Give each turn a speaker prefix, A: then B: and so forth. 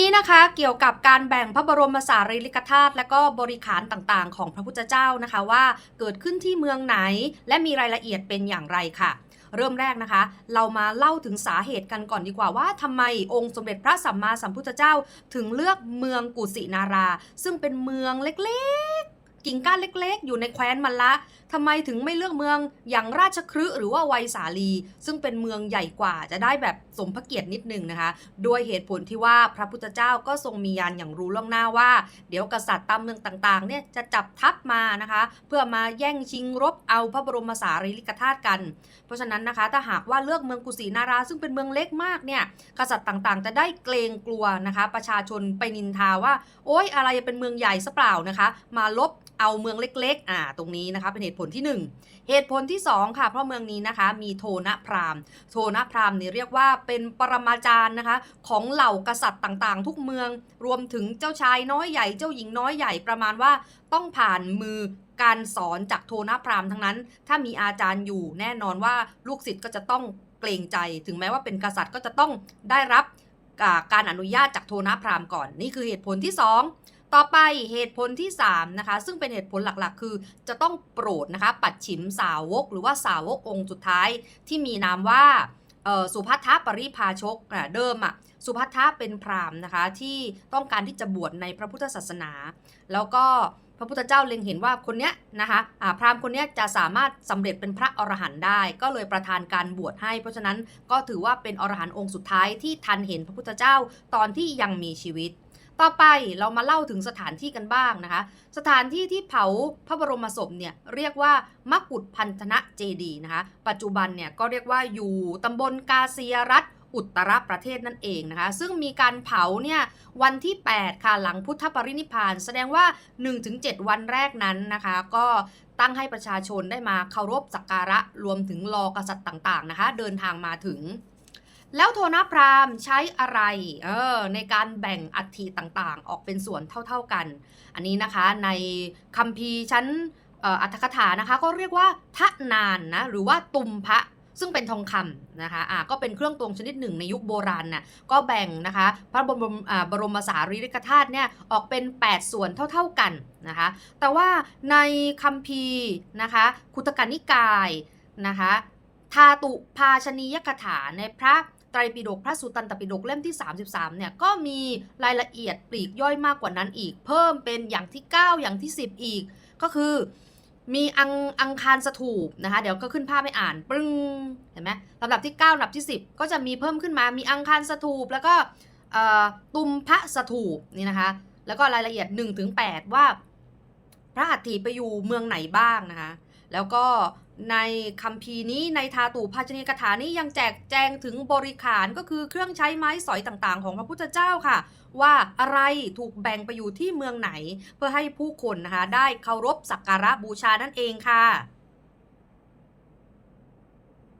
A: นี้นะคะเกี่ยวกับการแบ่งพระบรมสารีริกธาตุและก็บริขารต่างๆ ของพระพุทธเจ้านะคะว่าเกิดขึ้นที่เมืองไหน และมีรายละเอียดเป็นอย่างไรค่ะ เริ่มแรกนะคะ เรามาเล่าถึงสาเหตุกันก่อนดีกว่าว่าทำไมองค์สมเด็จพระสัมมาสัมพุทธเจ้า ถึงเลือกเมืองกุสินารา ซึ่งเป็นเมืองเล็กๆ กิ่งก้านเล็กๆ อยู่ในแคว้นมันละทำไมถึงไม่เลือกเมืองอย่างราชคฤห์หรือว่าไวยสาลี ซึ่งเป็นเมืองใหญ่กว่าจะได้แบบสมพระเกียรตินิดนึงนะคะ ด้วยเหตุผลที่ว่าพระพุทธเจ้าก็ทรงมียานอย่างรู้ล่วงหน้าว่า เดี๋ยวกษัตริย์ตามเมืองต่างๆเนี่ยจะจับทัพมานะคะ เพื่อมาแย่งชิงรบเอาพระบรมสารีริกธาตุกัน เพราะฉะนั้นนะคะถ้าหากว่าเลือกเมืองกุสินารา ซึ่งเป็นเมืองเล็กมากเนี่ยกษัตริย์ต่างๆ จะได้เกรงกลัวนะคะ ประชาชนไปนินทาว่า โอ๊ยอะไรเป็นเมืองใหญ่ซะเปล่านะคะ มาลบ เอาเมืองเล็กๆ อ่า ตรงนี้นะคะ เป็นเหตุผลที่ 1 เหตุผลที่ 2 ค่ะ เพราะเมืองนี้นะคะ มีโทนะพราหมณ์โทนะพราหมณ์นี่เรียกว่าเป็นปรมาจารย์นะคะ ของเหล่ากษัตริย์ต่างๆ ทุกเมือง รวมถึงเจ้าชายน้อยใหญ่ เจ้าหญิงน้อยใหญ่ ประมาณว่าต้องผ่านมือการสอนจากโทนะพราหมณ์ทั้งนั้น ถ้ามีอาจารย์อยู่แน่นอนว่าลูกศิษย์ก็จะต้องเกรงใจ ถึงแม้ว่าเป็นกษัตริย์ก็จะต้องได้รับการอนุญาตจากโทนะพราหมณ์ก่อน นี่คือเหตุผลที่ 2 ต่อไปเหตุผลที่3นะคะซึ่งเป็นเหตุผลหลักๆ คือจะต้องโปรดนะคะปัดฉิมสาวก หรือว่าสาวกองค์สุดท้ายที่มีนามว่าสุพัทธปริพาชกเดิมอะสุพัทธะเป็นพราหมณ์นะคะที่ต้องการที่จะบวชในพระพุทธศาสนา แล้วก็พระพุทธเจ้าเล็งเห็นว่าคนเนี้ยนะคะอ่าพราหมณ์คนเนี้ยจะสามารถสำเร็จเป็นพระอรหันต์ได้ ก็เลยประทานการบวชให้ เพราะฉะนั้นก็ถือว่าเป็นอรหันต์องค์สุดท้ายที่ทันเห็นพระพุทธเจ้าตอนที่ยังมีชีวิต ต่อไปเรามาเล่าถึงสถานที่กันบ้างนะคะ สถานที่ที่เผาพระบรมศพเนี่ยเรียกว่ามกุฏพันธนะเจดีนะคะ ปัจจุบันเนี่ยก็เรียกว่าอยู่ตำบลกาเซียรัฐอุตรประเทศนั่นเองนะคะ ซึ่งมีการเผาเนี่ยวันที่ 8 ค่ะหลังพุทธปรินิพพาน แสดงว่า 1-7 วันแรกนั้นนะคะ ก็ตั้งให้ประชาชนได้มาเคารพสักการะรวมถึงรอกษัตริย์ต่างๆนะคะ เดินทางมาถึง แล้วโทนะพราหมณ์ใช้อะไรเออในการแบ่งอัฐิต่างๆ ออกเป็นส่วนเท่าๆกัน อันนี้นะคะในคัมภีร์ชั้นอ,อัตถกถานะคะ ก็เรียกว่าทะนานนะหรือว่าตุมพระซึ่งเป็นทองคำนะคะอ่าก็เป็นเครื่องตวงชนิดหนึ่งในยุคโบราณน่ะก็แบ่งนะคะพระบรมบรมสารีริกธาตุเนี่ยออกเป็น 8 ส่วนเท่าๆกันนะคะ แต่ว่าในคัมภีร์นะคะคุตกนิกายนะคะทาตุภาชนียกถาในพระ ไตรปิฎกพระสุตตันตปิฎกเล่มที่ 33 เนี่ยก็มีรายละเอียดปลีกย่อยมากกว่านั้นอีก เพิ่มเป็นอย่างที่ 9 อย่างที่ 10 อีก ก็คือมีอังอังคารสถูปนะคะ เดี๋ยวก็ขึ้นภาพให้อ่านปึ้งเห็นไหมลำดับที่ 9ลำดับที่ 10 ก็จะมีเพิ่มขึ้นมามีอังคารสถูปแล้วก็ตุมพระสถูปนี่นะคะ แล้วก็รายละเอียด1ถึง8ว่า พระอัฐิไปอยู่เมืองไหนบ้างนะคะ แล้วก็ในคัมภีร์นี้ในทาตุภาชนีกถานี้ยังแจกแจงถึงบริขารก็คือเครื่องใช้ไม้สอยต่างๆ ของพระพุทธเจ้าค่ะ ว่าอะไรถูกแบ่งไปอยู่ที่เมืองไหน เพื่อให้ผู้คนนะคะได้เคารพสักการะบูชานั่นเองค่ะ